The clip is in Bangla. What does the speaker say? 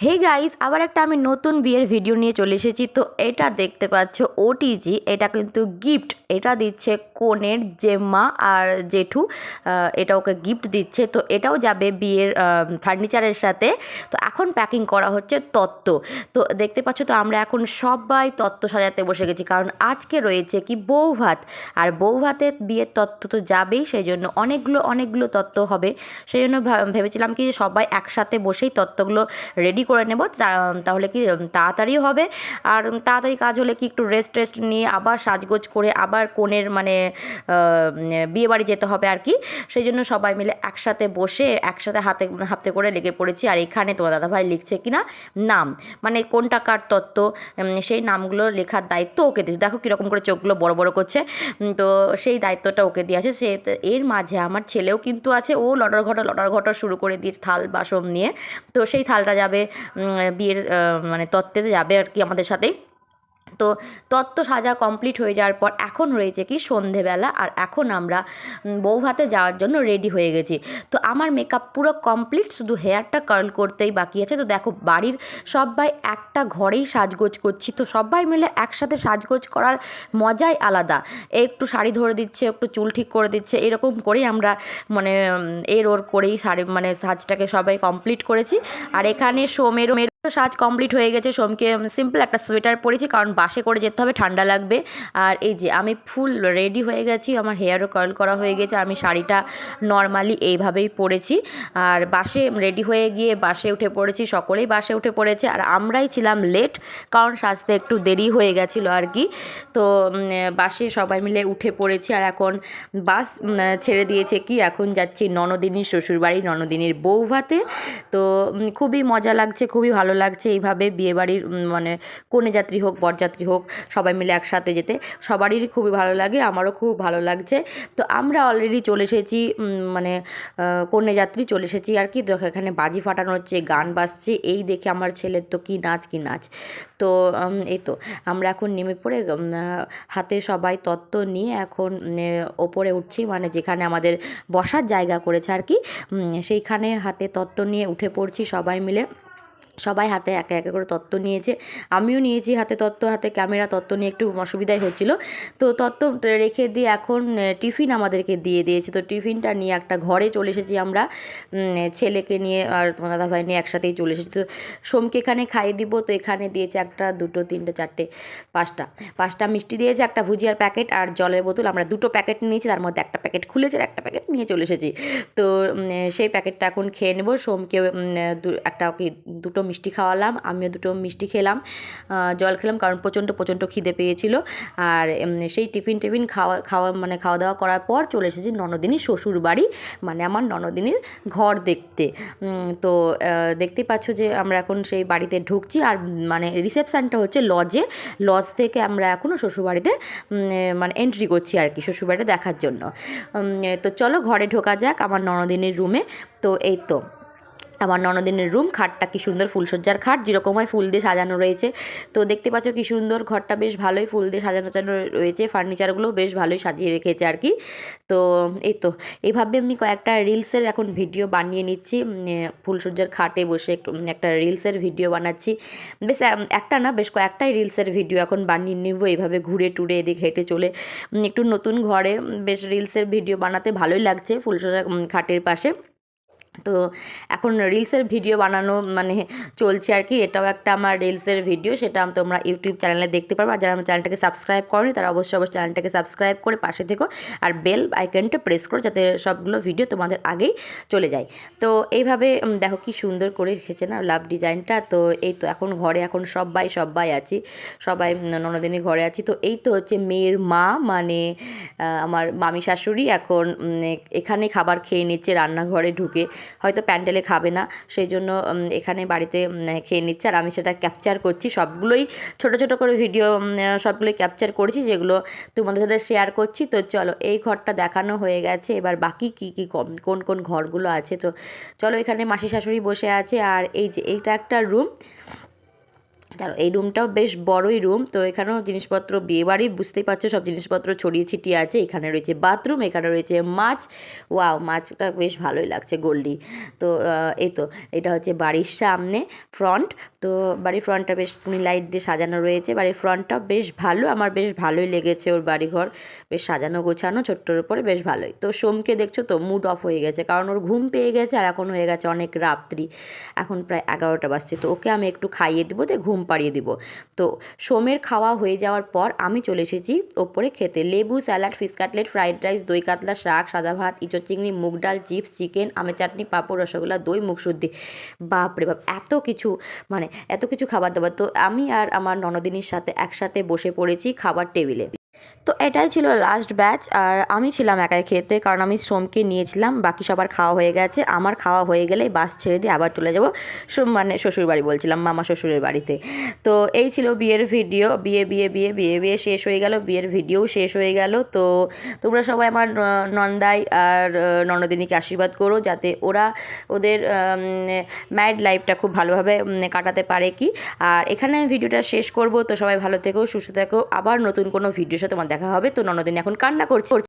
হে গাইস আবার একটা আমি নতুন বিয়ের ভিডিও নিয়ে চলে এসেছি। তো এটা দেখতে পাচ্ছ ওটিজি এটা কিন্তু গিফট এটা দিচ্ছে কনের জেম্মা আর জেঠু এটা ওকে গিফট দিচ্ছে। তো এটাও যাবে বিয়ের ফার্নিচারের সাথে। তো এখন প্যাকিং করা হচ্ছে তত্ত্ব। তো দেখতে পাচ্ছ তো আমরা এখন সবাই তত্ত্ব সাজাতে বসে গেছি। কারণ আজকে রয়েছে কি বউ ভাত আর বউ ভাতে বিয়ের তত্ত্ব তো যাবেই সেই জন্য অনেকগুলো অনেকগুলো তত্ত্ব হবে। সেই জন্য ভেবেছিলাম কি সবাই একসাথে বসেই তত্ত্বগুলো রেডি করে নেব তাহলে কি তাড়াতাড়ি হবে। আর তাড়াতাড়ি কাজ হলে কি একটু রেস্ট টেস্ট নিয়ে আবার সাজগোজ করে আবার কোণের মানে বিয়ে বাড়ি যেতে হবে আর কি। সেই জন্য সবাই মিলে একসাথে বসে, একসাথে হাতে হাতে করে লেগে পড়েছি। আর এখানে তোমার দাদাভাই লিখছে কিনা? নাম। মানে কোনটা কার তত্ত্ব? সেই নামগুলো লেখার দায়িত্ব ওকে দিয়েছে। দেখো কীরকম করে চোখগুলো বড় বড় করছে। তো সেই দায়িত্বটা ওকে দিয়ে আছে। সে, এর মাঝে আমার ছেলেও কিন্তু আছে। ও লটার ঘটা লটার ঘটা শুরু করে দিয়েছে থাল, বাসন নিয়ে। তো সেই থালটা যাবে বিয়ের মানে তত্ত্বেতে যাবে আর কি আমাদের সাথেই। তো তত্ত্ব সাজা কমপ্লিট হয়ে যাওয়ার পর এখন রয়েছে কি সন্ধেবেলা আর এখন আমরা বৌভাতে যাওয়ার জন্য রেডি হয়ে গেছি। তো আমার মেকআপ পুরো কমপ্লিট শুধু হেয়ারটা কার্ল করতেই বাকি আছে। তো দেখো বাড়ির সবাই একটা ঘরেই সাজগোজ করছি। তো সবাই মিলে একসাথে সাজগোজ করার মজাই আলাদা। একটু শাড়ি ধরে দিচ্ছে, একটু চুল ঠিক করে দিচ্ছে, এরকম করেই আমরা মানে এর ওর করেই শাড়ি মানে সাজটাকে সবাই কমপ্লিট করেছি। আর এখানে সোমেরও মেরো সাজ কমপ্লিট হয়ে গেছে সোমকে সিম্পল একটা সোয়েটার পরেছি, কারণ বাসে করে যেতে হবে, ঠান্ডা লাগবে। আর এই যে আমি ফুল রেডি হয়ে গেছি, আমার হেয়ারও কার্ল করা হয়ে গেছে, আমি শাড়িটা নর্মালি এইভাবেই পরেছি। আর বাসে রেডি হয়ে গিয়ে বাসে উঠে পড়েছি, সকলেই বাসে উঠে পড়েছে, আর আমরাই ছিলাম লেট কারণ সাজতে একটু দেরি হয়ে গেছিল আর কি। তো বাসে সবাই মিলে উঠে পড়েছি, আর এখন বাস ছেড়ে দিয়েছে কি, এখন যাচ্ছি ননদিনীর শ্বশুরবাড়ি, ননদিনীর বউ ভাতে তো খুবই মজা লাগছে, খুবই ভালো লাগছে। এইভাবে বিয়েবাড়ির মানে কনে যাত্রী হোক, বরযাত্রী হোক, সবাই মিলে একসাথে যেতে সবারই খুবই ভালো লাগে, আমারও খুব ভালো লাগছে। তো আমরা অলরেডি চলে এসেছি মানে কন্যা যাত্রী চলে এসেছি আর কি। দেখো এখানে বাজি ফাটানো হচ্ছে, গান বাজছে, এই দেখে আমার ছেলের তো কি নাচ কি নাচ। তো এই তো, আমরা এখন নেমে পড়ে হাতে সবাই তত্ত্ব নিয়ে এখন ওপরে উঠছি মানে যেখানে আমাদের বসার জায়গা করেছে আর কি। সেইখানে হাতে তত্ত্ব নিয়ে উঠে পড়ছি সবাই মিলে। সবাই হাতে একে একে করে তত্ত্ব নিয়েছে। আমিও নিয়েছি হাতে তত্ত্ব, হাতে ক্যামেরা তত্ত্ব নিয়ে একটু অসুবিধাই হচ্ছিল। তো তত্ত্ব রেখে দিয়ে এখন টিফিন আমাদেরকে দিয়ে দিয়েছে। তো টিফিনটা নিয়ে একটা ঘরে চলে এসেছি আমরা। ছেলেকে নিয়ে আর তোমার দাদাভাই নিয়ে একসাথেই চলে এসেছি। তো সোমকে এখানে খাইয়ে দিব। তো এখানে দিয়েছে একটা, দুটো, তিনটে, চারটে, পাঁচটা। পাঁচটা মিষ্টি দিয়েছে, একটা ভুজিয়ার প্যাকেট আর জলের বোতল। আমরা দুটো প্যাকেট নিয়েছি, তার মধ্যে একটা প্যাকেট খুলেছে আর একটা প্যাকেট নিয়ে চলে এসেছি। তো সেই প্যাকেটটা এখন খেয়ে নেব। সোমকে একটা দুটো মিষ্টি খাওয়ালাম, আমিও দুটো মিষ্টি খেলাম জল খেলাম কারণ প্রচণ্ড প্রচণ্ড খিদে পেয়েছিল। আর সেই টিফিন টিফিন খাওয়া খাওয়া মানে খাওয়া দাওয়া করার পর চলে এসেছি ননদিনীর শ্বশুর বাড়ি মানে আমার ননদিনীর ঘর দেখতে। তো দেখতে পাচ্ছ যে আমরা এখন সেই বাড়িতে ঢুকছি আর মানে রিসেপশানটা হচ্ছে লজে। লজ থেকে আমরা এখনও শ্বশুরবাড়িতে মানে এন্ট্রি করছি আর কি শ্বশুরবাড়িটা দেখার জন্য। তো চলো ঘরে ঢোকা যাক আমার ননদিনীর রুমে তো এই তো। আমার ননদিনের রুম, খাটটা কি সুন্দর ফুলসজ্জার খাট, যেরকম হয় ফুল দিয়ে সাজানো রয়েছে। তো দেখতে পাচ্ছ কি সুন্দর, ঘরটা বেশ ভালোই ফুল দিয়ে সাজানো সাজানো রয়েছে, ফার্নিচারগুলো বেশ ভালোই সাজিয়ে রেখেছে আর কি। তো এই তো এইভাবে আমি কয়েকটা রিলসের এখন ভিডিও বানিয়ে নিচ্ছি ফুলসজ্জার খাটে বসে একটু একটা রিলসের ভিডিও বানাচ্ছি। বেশ একটা না, বেশ কয়েকটাই রিলসের ভিডিও এখন বানিয়ে নেব এইভাবে ঘুরে টুরে এদিক হেঁটে চলে। একটু নতুন ঘরে বেশ রিলসের ভিডিও বানাতে ভালোই লাগছে ফুলসজ্জা খাটের পাশে। তো এখন রিলসের ভিডিও বানানো মানে চলছে আর কি, এটাও একটা আমার রিলসের ভিডিও, সেটা তোমরা ইউটিউব চ্যানেলে দেখতে পারবে। আর যারা আমার চ্যানেলটাকে সাবস্ক্রাইব করনি, তারা অবশ্যই অবশ্যই চ্যানেলটাকে সাবস্ক্রাইব করে পাশে থেকো আর বেল আইকনটা প্রেস করো যাতে সবগুলো ভিডিও তোমাদের আগেই চলে যায়। তো এইভাবে দেখো কি সুন্দর করে এসেছে না লাভ ডিজাইনটা তো এই তো এখন ঘরে এখন সবাই সবাই আছি, সবাই ননদিনী ঘরে আছি। তো এই তো হচ্ছে মেয়ের মা মানে আমার মামি শাশুড়ি এখন এখানে খাবার খেয়ে নিচ্ছে, রান্নাঘরে ঢুকে। হয়তো প্যান্ডেলে খাবে না। সেই জন্য এখানে বাড়িতে খেয়ে নিচ্ছে। আর আমি সেটা ক্যাপচার করছি। সবগুলোই ছোট ছোট করে ভিডিও সবগুলোই ক্যাপচার করেছি, যেগুলো তোমাদের সাথে শেয়ার করছি। তো চলো, এই ঘরটা দেখানো হয়ে গেছে। এবার বাকি কি কি কোন কোন ঘরগুলো আছে? তো চলো, এখানে মাসি শাশুড়ি বসে আছে। আর এই যে, এইটা একটা রুম। তার এই রুমটাও বেশ বড়ই রুম তো এখানেও জিনিসপত্র, বিয়েবাড়ি, বুঝতেই পারছ, সব জিনিসপত্র ছড়িয়ে ছিটিয়ে আছে। এখানে রয়েছে বাথরুম এখানে রয়েছে মাছ। ওয়াও মাছটা বেশ ভালোই লাগছে গোল্ডি তো এই তো, এটা হচ্ছে বাড়ির সামনে ফ্রন্ট তো বাড়ির ফ্রন্টটা বেশ লাইট দিয়ে সাজানো রয়েছে। বাড়ির ফ্রন্টটা বেশ ভালো, আমার বেশ ভালোই লেগেছে ওর বাড়িঘর। বেশ সাজানো গোছানো, ছোট্টর উপরে বেশ ভালোই। তো সোমকে দেখছ তো মুড অফ হয়ে গেছে, কারণ ওর ঘুম পেয়ে গেছে আর এখন হয়ে গেছে অনেক রাত্রি। এখন প্রায় এগারোটা বাজছে, তো ওকে আমি একটু খাইয়ে দিব, দিয়ে ঘুম পাড়িয়ে দিব। তো সোমের খাওয়া হয়ে যাওয়ার পর আমি চলে এসেছি ওপরে খেতে। লেবু, salad fish cutlet, fried rice, দই কাতলা শাক, সাদা ভাত, ইঁচড় চিংড়ি, মুগ ডাল, চিপস, চিকেন, আমের চাটনি, পাঁপড়, রসগোল্লা, দই মুগশুদ্ধি বাপরে বাপ, এত কিছু মানে এত কিছু খাবার দাবার। তো আমি আর আমার ননদিনীর সাথে একসাথে বসে পড়েছি খাবার টেবিলে। তো এটাই ছিল লাস্ট ব্যাচ আর আমি ছিলাম একাই খেতে, কারণ আমি শ্রমকে নিয়েছিলাম, বাকি সবার খাওয়া হয়ে গেছে। আমার খাওয়া হয়ে গেলেই বাস ছেড়ে দিয়ে আবার চলে যাব। মানে শ্বশুর বাড়ি বলছিলাম, মামা শ্বশুরের বাড়িতে। তো এই ছিল বিয়ের ভিডিও বিয়ে বিয়ে বিয়ে বিয়ে বিয়ে শেষ হয়ে গেল, বিয়ের ভিডিও শেষ হয়ে গেল। তো তোমরা সবাই আমার নন্দাই আর ননদিনীকে আশীর্বাদ করো, যাতে ওরা ওদের ম্যাড লাইফটা খুব ভালোভাবে কাটাতে পারে কি। আর এখানে আমি ভিডিওটা শেষ করব, তো সবাই ভালো থেকো, সুস্থ থেকো। আবার নতুন কোনো ভিডিওর সাথে তোমার দেখা হবে। তো ননদিন এখন কান্না করছে।